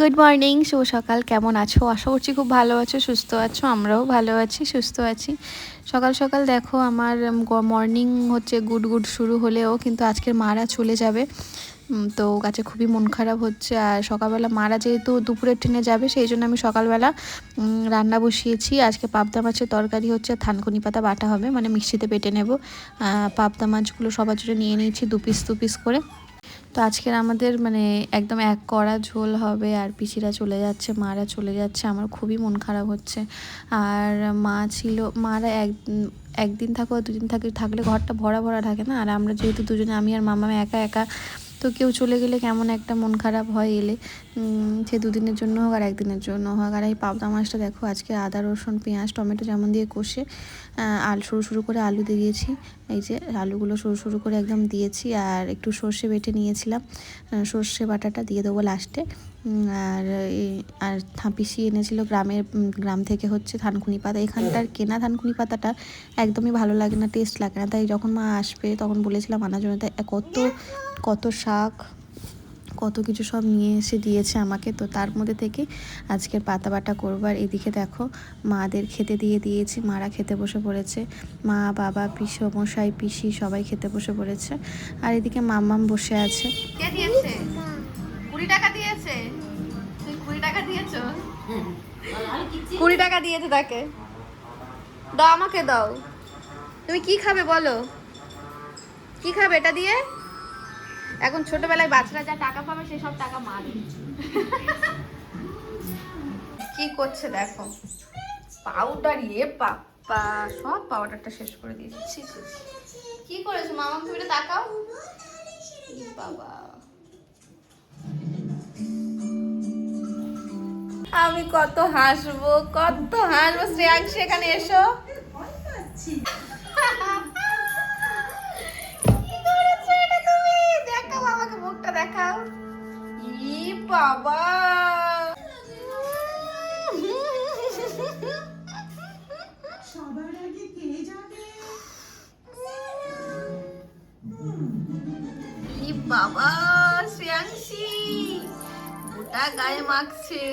Good morning শুভ সকাল, কেমন আছো? আশা করছি খুব ভালো আছো, সুস্থ আছো, আমরাও ভালো আছি, সুস্থ আছি। সকাল সকাল দেখো, আমার মর্নিং হচ্ছে গুড গুড শুরু হলেও কিন্তু আজকের মারা চলে যাবে। তো কাছে খুবই মন খারাপ হচ্ছে আর সকালবেলা মারা যেহেতু দুপুরের ট্রেনে যাবে, সেই জন্য আমি সকালবেলা রান্না বসিয়েছি। আজকে পাবদা মাছের তরকারি হচ্ছে থানকুনি পাতা বাটা হবে মানে মিষ্টিতে পেটে নেব। পাবদা মাছগুলো সবার জন্য নিয়ে নিয়েছি, দু পিস দু পিস করে। তো আজকের আমাদের মানে একদম এক কড়া ঝোল হবে, আর পিসিরা চলে যাচ্ছে, মারা চলে যাচ্ছে, আমার খুবই মন খারাপ হচ্ছে। আর মা ছিল, মারা এক, একদিন থাকো, দুদিন থাকে, থাকলে ঘরটা ভরা ভরা থাকে না? আর আমরা যেহেতু দুজনে, আমি আর মামা একা একা তো কেউ চলে গেলে কেমন একটা মন খারাপ হয় এলে। সে দুদিনের জন্য হোক আর একদিনের জন্য হোক। আর এই পাবদা মাছটা দেখো, আজকে আদা, রসুন, পেঁয়াজ, টমেটো যেমন দিয়ে কষে আলু সরু সরু করে আলু দিয়েছি। এই যে আলুগুলো সরু সরু করে একদম দিয়েছি আর একটু সর্ষে বেটে নিয়েছিলাম। সর্ষে বাটাটা দিয়ে দেবো লাস্টে। আর আর থা- পিসি এনেছিল গ্রামের গ্রাম থেকে হচ্ছে থানকুনি পাতা। এখানটার কেনা থানকুনি পাতাটা একদমই ভালো লাগে না, টেস্ট লাগে না। তাই যখন মা আসবে তখন বলেছিলাম আনার জন্য তাই কত কত শাক, কত কিছু সব নিয়ে এসে দিয়েছে আমাকে। তো তার মধ্যে থেকে আজকের পাতা বাটা করবার এদিকে দেখো, মাদের খেতে দিয়ে দিয়েছি। মারা খেতে বসে পড়েছে। মা, বাবা, পিসি, মশাই, পিসি সবাই খেতে বসে পড়েছে। আর এদিকে মাম্মাম বসে আছে। দিয়েছে? কুড়ি টাকা দিয়েছে? তুই কুড়ি টাকা দিয়েছ? কুড়ি টাকা দিয়েছে তাকে। দাও আমাকে দাও। তুমি কি খাবে বলো? কি খাবে এটা দিয়ে? এখন ছোটবেলায় বাচ্চারা যা টাকা পাবে সেই সব টাকা মারে কি করছে দেখো? পাউডার ইয়ে পাপ্পা, সব পাউডারটা শেষ করে দিয়েছি। কি করেছ? মামা তুমি তাকাও। বাবা। আমি কত হাসবো কত হাসবো। শ্রেয়াংশী এখানে এসো। বাবা। সবার আগে কে যাবে বাবা শ্রেয়াংশী। ওটা গায়ে মাখছে।